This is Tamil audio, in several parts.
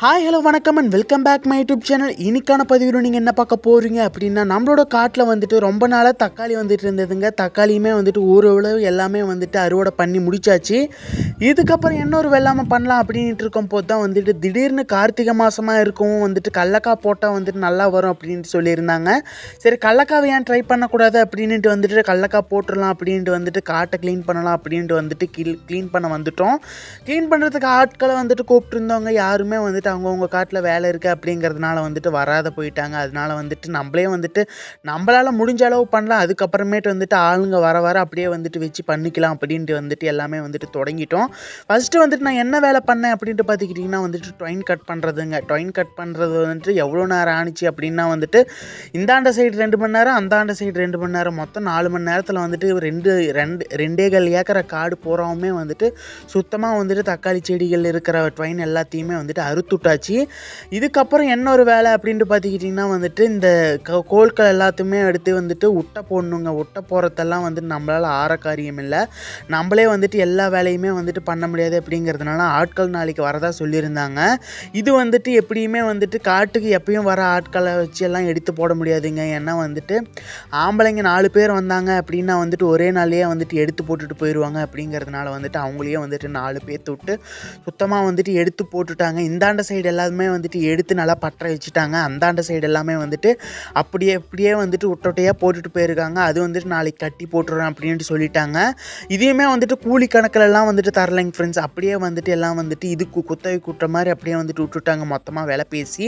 ஹாய் ஹலோ வணக்கம் and welcome back my YouTube channel இன்னைக்கான பதிவில் நீங்கள் என்ன பார்க்க போகிறீங்க அப்படின்னா நம்மளோட காட்டில் வந்துட்டு ரொம்ப நாளாக தக்காளி வந்துட்டு இருந்ததுங்க. தக்காளியுமே வந்துட்டு ஊரளவு எல்லாமே வந்துட்டு அறுவடை பண்ணி முடிச்சாச்சு. இதுக்கப்புறம் இன்னொரு வெள்ளாமல் பண்ணலாம் அப்படின்ட்டு இருக்கும் போது தான் வந்துட்டு திடீர்னு கார்த்திகை மாதமாக இருக்கும் வந்துட்டு கடலக்காய் போட்டால் வந்துட்டு நல்லா வரும் அப்படின்ட்டு சொல்லியிருந்தாங்க. சரி கடலக்காவை ஏன் ட்ரை பண்ணக்கூடாது அப்படின்ட்டு வந்துட்டு கடலக்காய் போட்டுடலாம் அப்படின்ட்டு வந்துட்டு காட்டை க்ளீன் பண்ணலாம் அப்படின்ட்டு வந்துட்டு க்ளீன் பண்ண வந்துட்டோம். க்ளீன் பண்ணுறதுக்கு ஆட்களை வந்துட்டு கூப்பிட்டுருந்தவங்க யாருமே வந்துட்டு அவங்கவுங்க காட்டில் வேலை இருக்குது அப்படிங்கிறதுனால வந்துட்டு வராத போயிட்டாங்க. அதனால வந்துட்டு நம்மளே வந்துட்டு நம்மளால் முடிஞ்ச அளவு பண்ணலாம். அதுக்கப்புறமேட்டு வந்துட்டு ஆளுங்க வர வர அப்படியே வந்துட்டு வச்சு பண்ணிக்கலாம் அப்படின்ட்டு வந்துட்டு எல்லாமே வந்துட்டு தொடங்கிட்டோம். ஃபஸ்ட்டு வந்துட்டு நான் என்ன வேலை பண்ணேன் அப்படின்ட்டு பார்த்துக்கிட்டிங்கன்னா வந்துட்டு டொயின் கட் பண்ணுறதுங்க டொயின் கட் பண்ணுறது வந்துட்டு எவ்வளோ நேரம் ஆணிச்சு அப்படின்னா வந்துட்டு இந்தாண்ட சைடு ரெண்டு மணி நேரம் அந்தாண்ட சைடு ரெண்டு மணி நேரம். மொத்தம் நாலு மணி நேரத்தில் வந்துட்டு ரெண்டு ரெண்டு ரெண்டே கால் ஏக்கரை காடு பூராவுமே வந்துட்டு சுத்தமாக வந்துட்டு தக்காளி செடிகள் இருக்கிற ட்வைன் எல்லாத்தையுமே வந்துட்டு அறுத்து விட்டாச்சு. இதுக்கப்புறம் என்ன ஒரு வேலை அப்படின்ட்டு பார்த்துக்கிட்டிங்கன்னா வந்துட்டு இந்த க- கோல்கள் எல்லாத்தையுமே எடுத்து வந்துட்டு உட்டை போடணுங்க. உட்டை போகிறதெல்லாம் வந்துட்டு நம்மளால் ஆற காரியம் இல்லை. நம்மளே வந்துட்டு எல்லா வேலையுமே வந்துட்டு பண்ண முடியாது அப்படிங்கிறதுனால ஆட்கள் நாளைக்கு வரதா சொல்லியிருந்தாங்க. இது வந்துட்டு எப்படியுமே வந்துட்டு காட்டுக்கு எப்பயும் வர ஆட்களை வச்சு எல்லாம் எடுத்து போட முடியாதுங்க. ஏன்னா வந்துட்டு ஆம்பளைங்க நாலு பேர் வந்தாங்க அப்படின்னா வந்துட்டு ஒரே நாளையே வந்துட்டு எடுத்து போட்டுட்டு போயிடுவாங்க அப்படிங்கிறதுனால வந்துட்டு அவங்களையே வந்துட்டு நாலு பேர்த்து விட்டு சுத்தமாக வந்துட்டு எடுத்து போட்டுட்டாங்க. இந்தாண்ட சைடு எல்லாமே வந்துட்டு எடுத்து நல்லா பற்ற வச்சுட்டாங்க. அந்தாண்ட சைடு எல்லாமே வந்துட்டு அப்படியே அப்படியே வந்துட்டு விட்டொட்டையாக போட்டுட்டு போயிருக்காங்க. அது வந்துட்டு நாளைக்கு கட்டி போட்டுறேன் அப்படின்ட்டு சொல்லிட்டாங்க. இதையுமே வந்துட்டு கூலி கணக்கிலலாம் எல்லாம் வந்துட்டு தரலைங்க ஃப்ரெண்ட்ஸ் அப்படியே வந்துட்டு எல்லாம் வந்துட்டு இதுக்கு குத்தகை கூட்டுற மாதிரி அப்படியே வந்துட்டு விட்டுட்டாங்க. மொத்தமாக விலை பேசி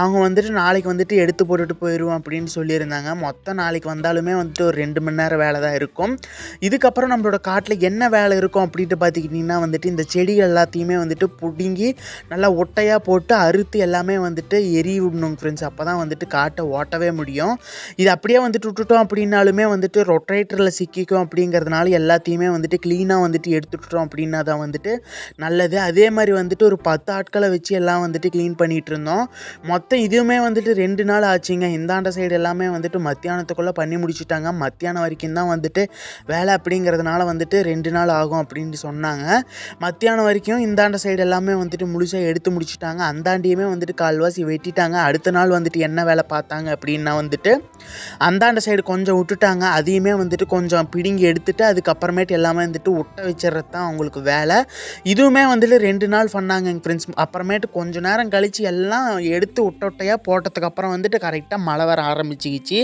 அவங்க வந்துட்டு நாளைக்கு வந்துட்டு எடுத்து போட்டுட்டு போயிடுவோம் அப்படின்னு சொல்லியிருந்தாங்க. மொத்தம் நாளைக்கு வந்தாலுமே வந்துட்டு ஒரு ரெண்டு மணி நேரம் வேலை தான் இருக்கும். இதுக்கப்புறம் நம்மளோட காட்டில் என்ன வேலை இருக்கும் அப்படின்ட்டு பார்த்துக்கிட்டிங்கன்னா வந்துட்டு இந்த செடிகள் எல்லாத்தையுமே வந்துட்டு பிடுங்கி நல்லா ஒட்டையாக போட்டு அறுத்து எல்லாமே வந்துட்டு எரி ஃப்ரெண்ட்ஸ் அப்போ தான் வந்துட்டு காட்டை ஓட்டவே முடியும். இது அப்படியே வந்துட்டு விட்டுட்டோம் அப்படின்னாலுமே வந்துட்டு ரொட்டேட்டரில் சிக்கிக்கும் அப்படிங்கிறதுனால எல்லாத்தையுமே வந்துட்டு க்ளீனாக வந்துட்டு எடுத்துட்டோம் அப்படின்னா தான் வந்துட்டு நல்லது. அதே மாதிரி வந்துட்டு ஒரு பத்து ஆட்களை வச்சு எல்லாம் வந்துட்டு க்ளீன் பண்ணிகிட்டு இருந்தோம். மொத்தம் இதுவுமே வந்துட்டு ரெண்டு நாள் ஆச்சுங்க. இந்தாண்ட சைடு எல்லாமே வந்துட்டு மத்தியானத்துக்குள்ளே பண்ணி முடிச்சுட்டாங்க. மத்தியானம் வரைக்கும் தான் வந்துட்டு வேலை அப்படிங்கிறதுனால வந்துட்டு ரெண்டு நாள் ஆகும் அப்படின்னு சொன்னாங்க. மத்தியானம் வரைக்கும் இந்தாண்ட சைடு எல்லாமே வந்துட்டு முழுசாக எடுத்து முடிச்சுட்டு அந்தாண்டியுமே வந்துட்டு கால்வாசி வெட்டிட்டாங்க. அடுத்த நாள் வந்துட்டு என்ன வேலை பார்த்தாங்க அப்படின்னா வந்துட்டு அந்தாண்ட சைடு கொஞ்சம் விட்டுட்டாங்க. அதையுமே வந்துட்டு கொஞ்சம் பிடுங்கி எடுத்துட்டு அதுக்கப்புறமேட்டு எல்லாமே வந்துட்டு ஒட்ட வச்சிடுறது தான் அவங்களுக்கு வேலை. இதுவுமே வந்துட்டு ரெண்டு நாள் பண்ணாங்க எங்கள் ஃப்ரெண்ட்ஸ் அப்புறமேட்டு கொஞ்ச நேரம் கழித்து எல்லாம் எடுத்து ஒட்ட ஒட்டையாக போட்டதுக்கப்புறம் வந்துட்டு கரெக்டாக மழை வர ஆரம்பிச்சிக்கிச்சு.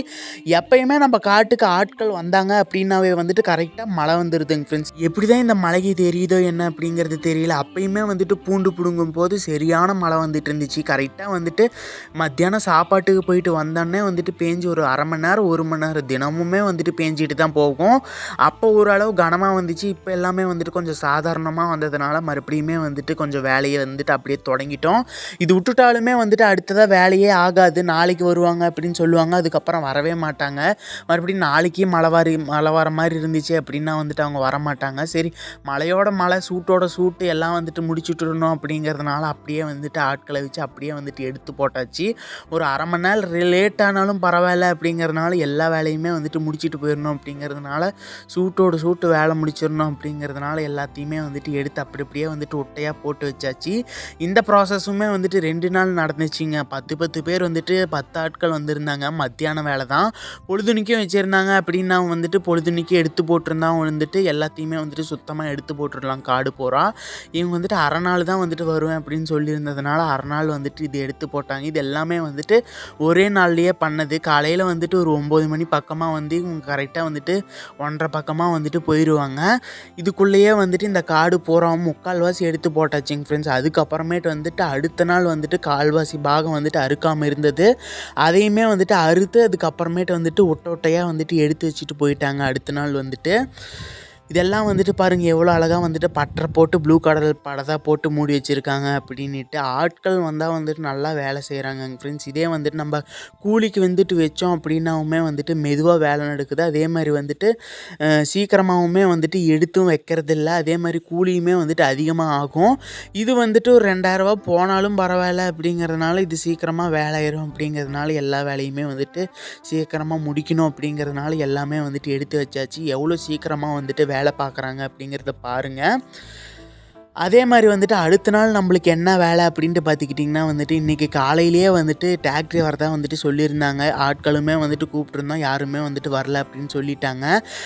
எப்பயுமே நம்ம காட்டுக்கு ஆட்கள் வந்தாங்க அப்படின்னாவே வந்துட்டு கரெக்டாக மழை வந்துடுதுங்க ஃப்ரெண்ட்ஸ் எப்படி தான் இந்த மழைக்கு தெரியுதோ என்ன அப்படிங்கிறது தெரியல. அப்பயுமே வந்துட்டு பூண்டு பிடுங்கும் போது சரியான மழை வந்துட்டு இருந்துச்சு கரெக்டாக வந்துட்டு மத்தியானம் சாப்பாட்டுக்கு போயிட்டு வந்தோடனே வந்துட்டு பேஞ்சு ஒரு அரை மணி நேரம் ஒரு மணி நேரம் தினமுமே வந்துட்டு பேஞ்சிட்டு தான் போகும். அப்போ ஓரளவு கனமாக வந்துச்சு. இப்போ எல்லாமே வந்துட்டு கொஞ்சம் சாதாரணமாக வந்ததுனால மறுபடியுமே வந்துட்டு கொஞ்சம் வேலையை வந்துட்டு அப்படியே தொடங்கிட்டோம். இது விட்டுட்டாலுமே வந்துட்டு அடுத்ததாக வேலையே ஆகாது. நாளைக்கு வருவாங்க அப்படின்னு சொல்லுவாங்க. அதுக்கப்புறம் வரவே மாட்டாங்க. மறுபடியும் நாளைக்கே மழை வாரி மழை வர மாதிரி இருந்துச்சு அப்படின்னா வந்துட்டு அவங்க வர மாட்டாங்க சரி மழையோட மழை சூட்டோட சூட்டு எல்லாம் வந்துட்டு முடிச்சுட்டுருணும் அப்படிங்கிறதுனால அப்படியே வந்துட்டு ஆட்களை வச்சு அப்படியே வந்துட்டு எடுத்து போட்டாச்சு. ஒரு அரை மணி நேரம் லேட் ஆனாலும் பரவாயில்ல அப்படிங்கிறதுனால எல்லா வேலையுமே வந்துட்டு முடிச்சிட்டு போயிடணும் அப்படிங்கிறதுனால சூட்டோட சூட்டு வேலை முடிச்சிடணும் அப்படிங்கிறதுனால எல்லாத்தையுமே வந்துட்டு எடுத்து அப்படி அப்படியே வந்துட்டு ஒட்டையாக போட்டு வச்சாச்சு. இந்த ப்ராசஸுமே வந்துட்டு ரெண்டு நாள் நடந்துச்சுங்க. பத்து பத்து பேர் வந்துட்டு பத்து ஆட்கள் வந்திருந்தாங்க. மத்தியான வேலை தான். பொழுதுனிக்கும் வச்சுருந்தாங்க அப்படின்னா வந்துட்டு பொழுதுனிக்கும் எடுத்து போட்டிருந்தா வந்துட்டு எல்லாத்தையுமே வந்துட்டு சுத்தமாக எடுத்து போட்டுடலாம். காடு போகிறா இவங்க வந்துட்டு அரை நாள் தான் வந்துட்டு வருவேன் அப்படின்னு சொல்லி இருந்ததுனால அரை நாள் வந்துட்டு இது எடுத்து போட்டாங்க. இது எல்லாமே வந்துட்டு ஒரே நாள்லேயே பண்ணது. காலையில் வந்துட்டு ஒரு ஒம்பது மணி பக்கமாக வந்து இவங்க கரெக்டாக வந்துட்டு ஒன்றரை பக்கமாக வந்துட்டு போயிடுவாங்க இதுக்குள்ளேயே வந்துட்டு இந்த காடு போகிறோம் முக்கால்வாசி எடுத்து போட்டாச்சுங்க ஃப்ரெண்ட்ஸ் அதுக்கப்புறமேட்டு வந்துட்டு அடுத்த நாள் வந்துட்டு கால்வாசி பாகம் வந்துட்டு அறுக்காமல் இருந்தது. அதையுமே வந்துட்டு அறுத்து அதுக்கப்புறமேட்டு வந்துட்டு ஒட்ட ஒட்டையாக வந்துட்டு எடுத்து வச்சுட்டு போயிட்டாங்க அடுத்த நாள் வந்துட்டு. இதெல்லாம் வந்துட்டு பாருங்கள் எவ்வளோ அழகாக வந்துட்டு பட்டரை போட்டு ப்ளூ கலர் படதாக போட்டு மூடி வச்சுருக்காங்க அப்படின்ட்டு ஆட்கள் வந்தால் வந்துட்டு நல்லா வேலை செய்கிறாங்க ஃப்ரெண்ட்ஸ் இதே வந்துட்டு நம்ம கூலிக்கு வந்துட்டு வச்சோம் அப்படின்னாவுமே வந்துட்டு மெதுவாக வேலை நடக்குது. அதே மாதிரி வந்துட்டு சீக்கிரமாகவுமே வந்துட்டு எடுத்தும் வைக்கிறது இல்லை அதே மாதிரி கூலியுமே வந்துட்டு அதிகமாக ஆகும். இது வந்துட்டு ஒரு ரெண்டாயிரரூபா போனாலும் பரவாயில்ல அப்படிங்கிறதுனால இது சீக்கிரமாக வேலை ஆயிரும் அப்படிங்கிறதுனால எல்லா வேலையுமே வந்துட்டு சீக்கிரமாக முடிக்கணும் அப்படிங்கிறதுனால எல்லாமே வந்துட்டு எடுத்து வச்சாச்சு. எவ்வளோ சீக்கிரமாக வந்துட்டு வேலை வேலை பார்க்குறாங்க அப்படிங்கிறத பாருங்கள் அதே மாதிரி வந்துட்டு அடுத்த நாள் நம்மளுக்கு என்ன வேலை அப்படின்ட்டு பார்த்துக்கிட்டிங்கன்னா வந்துட்டு இன்றைக்கி காலையிலேயே வந்துட்டு டிராக்டரி வரதான் வந்துட்டு சொல்லியிருந்தாங்க. ஆட்களுமே வந்துட்டு கூப்பிட்ருந்தோம் யாருமே வந்துட்டு வரல அப்படின்னு சொல்லிட்டாங்க.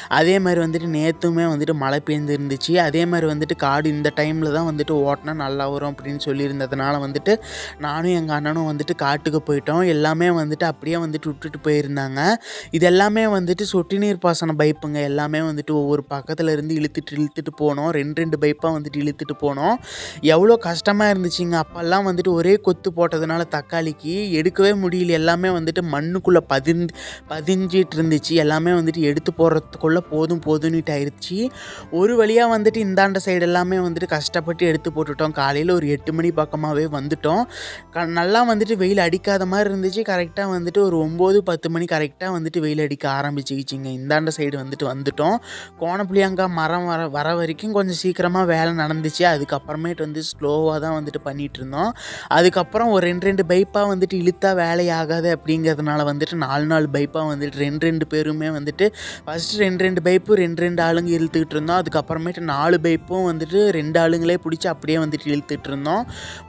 அதே மாதிரி வந்துட்டு நேற்றுமே வந்துட்டு மழை பெய்ந்துருந்துச்சு அதே மாதிரி வந்துட்டு காடு இந்த டைமில் தான் வந்துட்டு ஓட்டினா நல்லா வரும் அப்படின்னு சொல்லியிருந்ததுனால வந்துட்டு நானும் எங்கள் அண்ணனும் வந்துட்டு காட்டுக்கு போயிட்டோம். எல்லாமே வந்துட்டு அப்படியே வந்துட்டு விட்டுட்டு போயிருந்தாங்க. இது எல்லாமே வந்துட்டு சொட்டு நீர் பாசன பைப்புங்க. எல்லாமே வந்துட்டு ஒவ்வொரு பக்கத்தில் இருந்து இழுத்துட்டு இழுத்துட்டு போனோம். ரெண்டு ரெண்டு பைப்பாக வந்துட்டு இழுத்துட்டு போனோம். எவ்வளோ கஷ்டமாக இருந்துச்சுங்க. அப்போல்லாம் வந்துட்டு ஒரே கொத்து போட்டதுனால தக்காளிக்கு எடுக்கவே முடியல. எல்லாமே வந்துட்டு மண்ணுக்குள்ளே பதிந்து பதிஞ்சிட்டு இருந்துச்சு. எல்லாமே வந்துட்டு எடுத்து போடுறதுக்குள்ளே போதும் போதும்னுட்டு ஆயிடுச்சு ஒரு வழியாக வந்துட்டு இந்தாண்ட சைடு எல்லாமே வந்துட்டு கஷ்டப்பட்டு எடுத்து போட்டுட்டோம். காலையில் ஒரு எட்டு மணி பக்கமாகவே வந்துட்டோம். க நல்லா வந்துட்டு வெயில் அடிக்காத மாதிரி இருந்துச்சு. கரெக்டாக வந்துட்டு ஒரு ஒம்பது பத்து மணி கரெக்டாக வந்துட்டு வெயில் அடிக்க ஆரம்பிச்சிக்கிச்சிங்க இந்தாண்ட சைடு வந்துட்டு வந்துட்டோம். கோணப்புளியங்காய் மரம் வர வர வரைக்கும் கொஞ்சம் சீக்கிரமாக வேலை நடந்துச்சு. அதுக்கப்புறமேட்டு வந்து ஸ்லோவாக தான் வந்துட்டு பண்ணிகிட்டு இருந்தோம் அதுக்கப்புறம் ஒரு ரெண்டு ரெண்டு பைப்பாக வந்துட்டு இழுத்தா வேலையாகாது அப்படிங்கிறதுனால வந்துட்டு நாலு நாலு பைப்பாக வந்துட்டு ரெண்டு ரெண்டு பேருமே வந்துட்டு ஃபஸ்ட்டு ரெண்டு ரெண்டு பைப்பு ரெண்டு ரெண்டு ஆளுங்க இழுத்துக்கிட்டு இருந்தோம் அதுக்கப்புறமேட்டு நாலு பைப்பும் வந்துட்டு ரெண்டு ஆளுங்களே பிடிச்சி அப்படியே வந்துட்டு இழுத்துட்டு இருந்தோம்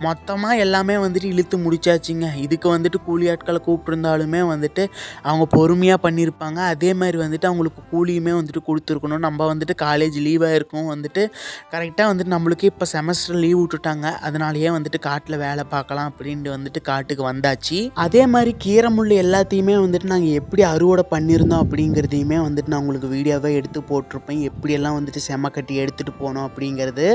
மொத்தமாக எல்லாமே வந்துட்டு இழுத்து முடிச்சாச்சுங்க. இதுக்கு வந்துட்டு கூலி ஆட்களை கூப்பிட்டுருந்தாலுமே வந்துட்டு அவங்க பொறுமையாக பண்ணியிருப்பாங்க. அதே மாதிரி வந்துட்டு அவங்களுக்கு கூலியுமே வந்துட்டு கொடுத்துருக்கணும். நம்ம வந்துட்டு காலேஜ் லீவாக இருக்கும். வந்துட்டு கரெக்டாக வந்துட்டு நம்மளுக்கு இப்போ செமஸ்டர் லீவ் விட்டுட்டாங்க. அதனாலேயே வந்துட்டு காட்டில் வேலை பார்க்கலாம் அப்படின்ட்டு வந்துட்டு காட்டுக்கு வந்தாச்சு. அதே மாதிரி கீரை முள் எல்லாத்தையுமே வந்துட்டு நாங்கள் எப்படி அறுவடை பண்ணியிருந்தோம் அப்படிங்கிறதையுமே வந்துட்டு நான் உங்களுக்கு வீடியோவாக எடுத்து போட்டிருப்பேன். எப்படியெல்லாம் வந்துட்டு செம கட்டி எடுத்துகிட்டு போனோம் அப்படிங்கிறது.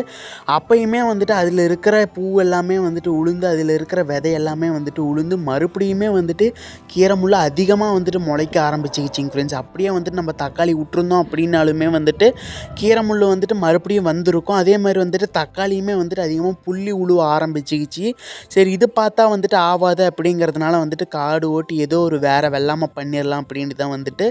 அப்பயுமே வந்துட்டு அதில் இருக்கிற பூ எல்லாமே வந்துட்டு உளுந்து அதில் இருக்கிற விதை எல்லாமே வந்துட்டு உளுந்து மறுபடியுமே வந்துட்டு கீரை முள் அதிகமாக வந்துட்டு முளைக்க ஆரம்பிச்சிக்கிச்சிங்க ஃப்ரெண்ட்ஸ் அப்படியே வந்துட்டு நம்ம தக்காளி விட்டுருந்தோம் அப்படின்னாலுமே வந்துட்டு கீரை முள் வந்துட்டு மறுபடியும் வந்திருக்கும். அதே மாதிரி வந்துட்டு தக்காளியுமே வந்துட்டு அதிகமாக புள்ளி உழுவ ஆரம்பிச்சிக்கிச்சு. சரி இது பார்த்தா வந்துட்டு ஆகாது அப்படிங்கிறதுனால வந்துட்டு காடு ஓட்டி ஏதோ ஒரு வேறு வெள்ளாமல் பண்ணிடலாம் அப்படின்ட்டு தான் வந்துட்டு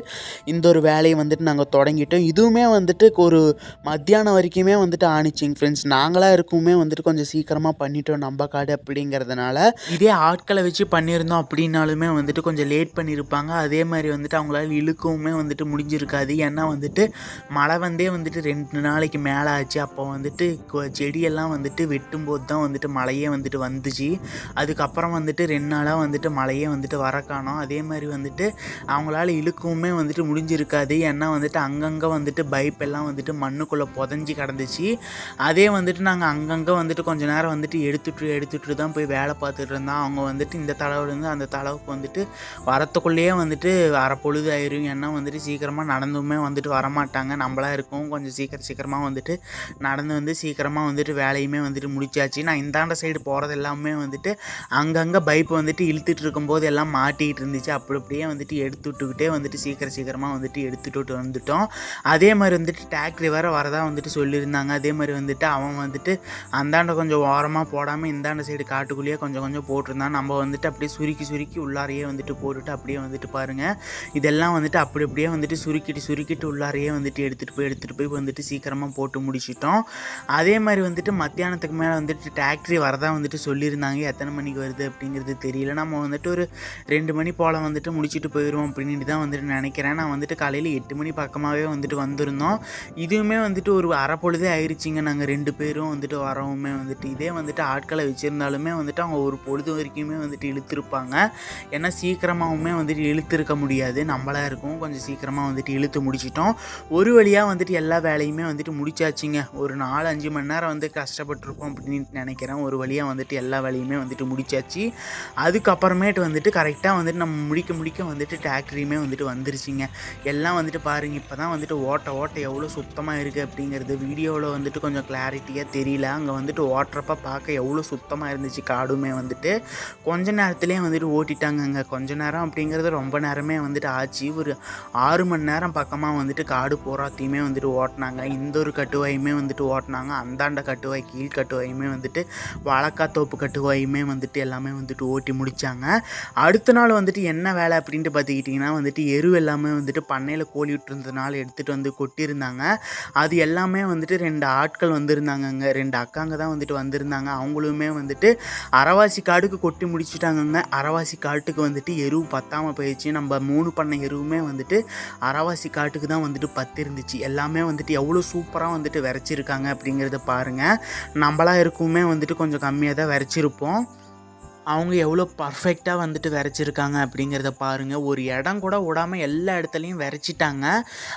இந்த ஒரு வேலையை வந்துட்டு நாங்கள் தொடங்கிட்டோம். இதுவுமே வந்துட்டு ஒரு மத்தியானம் வரைக்குமே வந்துட்டு ஆணிச்சிங்க ஃப்ரெண்ட்ஸ் நாங்களாக இருக்குமே வந்துட்டு கொஞ்சம் சீக்கிரமாக பண்ணிட்டோம் நம்ம காடு அப்படிங்கிறதுனால. இதே ஆட்களை வச்சு பண்ணியிருந்தோம் அப்படின்னாலுமே வந்துட்டு கொஞ்சம் லேட் பண்ணியிருப்பாங்க. அதே மாதிரி வந்துட்டு அவங்களால இழுக்கவுமே வந்துட்டு முடிஞ்சிருக்காது. ஏன்னா வந்துட்டு மழை வந்தே வந்துட்டு ரெண்டு நாளைக்கு மேலே ஆச்சு அப்போ வந்துட்டு செடியெல்லாம் வந்துட்டு வெட்டும்போது தான் வந்துட்டு மழையே வந்துட்டு வந்துச்சு. அதுக்கப்புறம் வந்துட்டு ரெண்டு நாளாக வந்துட்டு மழையே வந்துட்டு வர காணோம் அதே மாதிரி வந்துட்டு அவங்களால இழுக்கவுமே வந்துட்டு முடிஞ்சிருக்காது. ஏன்னா வந்துட்டு அங்கங்கே வந்துட்டு பைப் எல்லாம் வந்துட்டு மண்ணுக்குள்ளே புதஞ்சி கிடந்துச்சு. அதே வந்துட்டு நாங்கள் அங்கங்கே வந்துட்டு கொஞ்ச நேரம் வந்துட்டு எடுத்துட்டு எடுத்துட்டு தான் போய் வேலை பார்த்துட்டு இருந்தோம். அவங்க வந்துட்டு இந்த தளவுலேருந்து அந்த தளவுக்கு வந்துட்டு வரத்துக்குள்ளேயே வந்துட்டு அரை பொழுது ஆயிரும். ஏன்னா வந்துட்டு சீக்கிரமாக நடந்துமே வந்துட்டு வரமாட்டாங்க. நம்மளா இருக்கும் கொஞ்சம் சீக்கிரம் சீக்கிரமாக வந்துட்டு நடந்து வந்து சீக்கிரமாக வந்துட்டு வேலையுமே வந்துட்டு முடிச்சாச்சு. நான் இந்தாண்ட சைடு போகிறது எல்லாமே வந்துட்டு அங்கங்கே பைப் வந்துட்டு இழுத்துட்டு இருக்கும்போது எல்லாம் மாட்டிகிட்டு இருந்துச்சு. அப்படி அப்படியே வந்துட்டு எடுத்து விட்டுக்கிட்டே வந்துட்டு சீக்கிரம் சீக்கிரமாக வந்துட்டு எடுத்துட்டு வந்துட்டோம். அதே மாதிரி வந்துட்டு டிராக்டரி வேறு வரதா வந்துட்டு சொல்லியிருந்தாங்க. அதே மாதிரி வந்துட்டு அவன் வந்துட்டு அந்தாண்ட கொஞ்சம் ஓரமாக போடாமல் இந்தாண்ட சைடு காட்டுக்குள்ளேயே கொஞ்சம் கொஞ்சம் போட்டிருந்தான். நம்ம வந்துட்டு அப்படியே சுருக்கி சுருக்கி உள்ளாரையே வந்துட்டு போட்டுட்டு அப்படியே வந்துட்டு பாருங்கள் இதெல்லாம் வந்துட்டு அப்படி அப்படியே வந்துட்டு சுருக்கிட்டு சுருக்கிட்டு உள்ளாரையே வந்துட்டு எடுத்துகிட்டு போய் எடுத்துகிட்டு போய் வந்துட்டு சீக்கிரமாக போட்டு முடிச்சிட்டோம். அதே மாதிரி வந்துட்டு மத்தியானத்துக்கு மேலே வந்துட்டு டிராக்டரி வரதான் வந்துட்டு சொல்லியிருந்தாங்க. எத்தனை மணிக்கு வருது அப்படிங்கிறது தெரியல. நம்ம வந்துட்டு ஒரு ரெண்டு மணி போல் வந்துட்டு முடிச்சுட்டு போயிடுவோம் அப்படின்ட்டு தான் வந்துட்டு நினைக்கிறேன். நான் வந்துட்டு காலையில் எட்டு மணி பக்கமாகவே வந்துட்டு வந்திருந்தோம். இதுவுமே வந்துட்டு ஒரு அரைப்பொழுதே பொழுதே ஆயிடுச்சிங்க நாங்கள் ரெண்டு பேரும் வந்துட்டு வரவுமே வந்துட்டு. இதே வந்துட்டு ஆட்களை வச்சுருந்தாலுமே வந்துட்டு அவங்க ஒரு பொழுது வரைக்குமே வந்துட்டு இழுத்துருப்பாங்க. ஏன்னா சீக்கிரமாகவுமே வந்துட்டு இழுத்துருக்க முடியாது. நம்மளாக இருக்கும் கொஞ்சம் சீக்கிரமாக வந்துட்டு இழுத்து முடிச்சிட்டோம். ஒரு வழியாக வந்துட்டு எல்லா வேலையுமே வந்துட்டு முடிச்சாச்சுங்க. ஒரு நாலு அஞ்சு மணி நேரம் வந்து கஷ்டப்பட்டிருப்போம் அப்படின்னு நினைக்கிறேன். ஒரு வழியாக வந்துட்டு எல்லா வேலையுமே வந்துட்டு முடிச்சாச்சு. அதுக்கப்புறமேட்டு வந்துட்டு கரெக்டாக வந்துட்டு நம்ம முடிக்க முடிக்க வந்துட்டு டிராக்டரியுமே வந்துட்டு வந்துருச்சுங்க. எல்லாம் வந்துட்டு பாருங்க இப்போ தான் வந்துட்டு ஓட்ட ஓட்ட எவ்வளோ சுத்தமாக இருக்குது அப்படிங்கிறது. வீடியோவில் வந்துட்டு கொஞ்சம் கிளாரிட்டியாக தெரியல. அங்கே வந்துட்டு ஓட்டுறப்ப பார்க்க எவ்வளோ சுத்தமாக இருந்துச்சு காடுமே வந்துட்டு. கொஞ்ச நேரத்துலேயே வந்துட்டு ஓட்டிட்டாங்கங்க. கொஞ்ச நேரம் அப்படிங்கிறது ரொம்ப நேரமே வந்துட்டு ஆச்சு. ஒரு ஆறு மணி நேரம் பக்கமாக வந்துட்டு காடு போராத்தையுமே வந்துட்டு ஓட்டினாங்க. இந்த ஒரு கட்டுவாயுமே வந்துட்டு ஓட்டினாங்க. அந்தாண்ட கட்டுவாய் கீழ் கட்டுவாயுமே வந்துட்டு வாழைக்காத்தோப்பு கட்டுவாயுமே வந்துட்டு எல்லாமே வந்துட்டு ஓட்டி முடித்தாங்க அடுத்த நாள் வந்துட்டு என்ன வேலை அப்படின்ட்டு பார்த்துக்கிட்டிங்கன்னா வந்துட்டு எரு எல்லாமே வந்துட்டு பண்ணையில் கோழி விட்டுருந்ததுனால எடுத்துகிட்டு வந்து கொட்டியிருந்தாங்க. அது எல்லாமே வந்துட்டு ரெண்டு ஆட்கள் வந்திருந்தாங்கங்க. ரெண்டு அக்காங்க தான் வந்துட்டு வந்திருந்தாங்க. அவங்களுமே வந்துட்டு அறவாசி காடுக்கு கொட்டி முடிச்சுட்டாங்கங்க. அறவாசி காட்டுக்கு வந்துட்டு எருவு பத்தாமல் போயிடுச்சு. நம்ம மூணு பண்ணை எருவுமே வந்துட்டு அறவாசி காட்டுக்கு தான் வந்துட்டு பத்து இருந்துச்சு எல்லாமே வந்துட்டு எவ்வளோ சூப்பராக வந்துட்டு விரைச்சிருக்காங்க அப்படிங்கிறத பா பாருங்கள் நம்மளாக இருக்குமே வந்துட்டு கொஞ்சம் கம்மியாக தான் வரைச்சிருப்போம். அவங்க எவ்வளோ பர்ஃபெக்டாக வந்துட்டு விரைச்சிருக்காங்க அப்படிங்கிறத பாருங்கள் ஒரு இடம் கூட விடாமல் எல்லா இடத்துலையும் விரைச்சிட்டாங்க.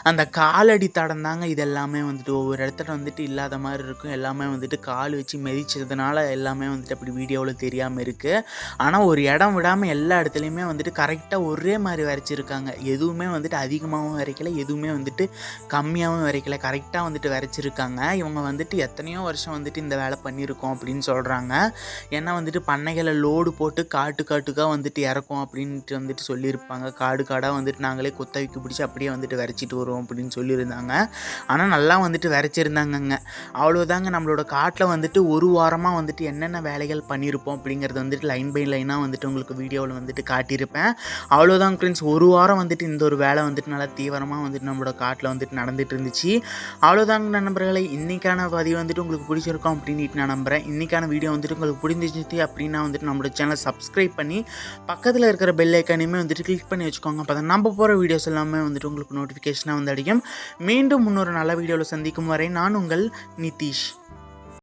அந்த காலடி தடம் தாங்க இது எல்லாமே வந்துட்டு ஒவ்வொரு இடத்துல வந்துட்டு இல்லாத மாதிரி இருக்கும். எல்லாமே வந்துட்டு கால் வச்சு மெதிச்சதுனால எல்லாமே வந்துட்டு அப்படி வீடியோவில் தெரியாமல் இருக்குது ஆனால் ஒரு இடம் விடாமல் எல்லா இடத்துலையுமே வந்துட்டு கரெக்டாக ஒரே மாதிரி வரைச்சிருக்காங்க. எதுவுமே வந்துட்டு அதிகமாகவும் விரைக்கல எதுவுமே வந்துட்டு கம்மியாகவும் விரைக்கல. கரெக்டாக வந்துட்டு வரைச்சிருக்காங்க. இவங்க வந்துட்டு எத்தனையோ வருஷம் வந்துட்டு இந்த வேலை பண்ணியிருக்கோம் அப்படின்னு சொல்கிறாங்க ஏன்னா வந்துட்டு பண்ணைகளை லோடு போட்டு காட்டு காட்டுக்காக வந்துட்டு இறக்கும் அப்படின்ட்டு வந்துட்டு சொல்லியிருப்பாங்க. காடு காடாக வந்துட்டு நாங்களே குத்தகைக்கு பிடிச்சி அப்படியே வந்துட்டு விரைச்சிட்டு வருவோம் அப்படின்னு சொல்லியிருந்தாங்க. ஆனால் நல்லா வந்துட்டு விரைச்சிருந்தாங்கங்க. அவ்வளோதாங்க நம்மளோட காட்டில் வந்துட்டு ஒரு வாரமாக வந்துட்டு என்னென்ன வேலைகள் பண்ணியிருப்போம் அப்படிங்கிறது வந்துட்டு லைன் பை லைனாக வந்துட்டு உங்களுக்கு வீடியோவில் வந்துட்டு காட்டியிருப்பேன். அவ்வளோதாங்க ஃப்ரெண்ட்ஸ் ஒரு வாரம் வந்துட்டு இந்த ஒரு வேலை வந்துட்டு நல்லா தீவிரமாக வந்துட்டு நம்மளோட காட்டில் வந்துட்டு நடந்துட்டு இருந்துச்சு. அவ்வளோதாங்க நண்பர்களை. இன்றைக்கான பதிவு வந்துட்டு உங்களுக்கு பிடிச்சிருக்கோம் அப்படின்ட்டு நான் நம்புகிறேன் இன்றைக்கான வீடியோ வந்துட்டு உங்களுக்கு பிடிச்சிச்சு அப்படின்னா வந்துட்டு நம்மளோட சேனலை சப்ஸ்கிரைப் பண்ணி பக்கத்தில் இருக்கிற பெல் ஐக்கானையுமே வந்துட்டு கிளிக் பண்ணி வச்சுக்கோங்க. அப்போ தான் நம்ம போகிற வீடியோஸ் எல்லாமே வந்துட்டு உங்களுக்கு நோட்டிஃபிகேஷனாக வந்து அடிக்கும். மீண்டும் இன்னொரு நல்ல வீடியோவில் சந்திக்கும் வரை நான் உங்கள் நிதிஷ்.